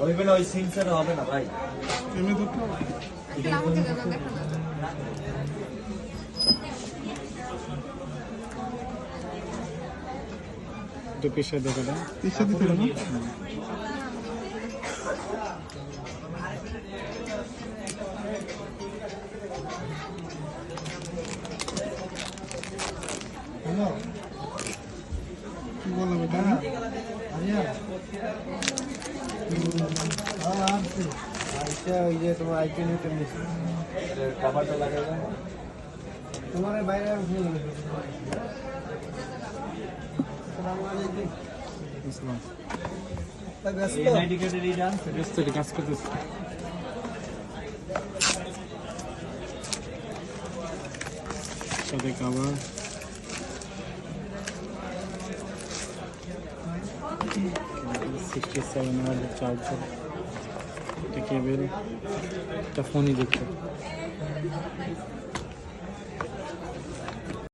ওইবে না ওই সিনসারে হবে না ভাই। হবে। আসলে আমাকে দাদা দেখো না ইচ্ছা দিতে না? কি বললাম এটা ওই যে তোমার আইপি নিউটন নিচ্ছে কভারটা লাগাই দাও না। তোমার বাইরে আমি ফেলে গেছি আসসালামু আলাইকুম বুঝলাম তা ব্যস্ত এই আইডি কার্ডের এই ডান ব্যস্ত এটা কাজ করতেছে সাথে কাবার Sixty seven वाले चार्जर देखिए बिल तो फ़ोन ही देखते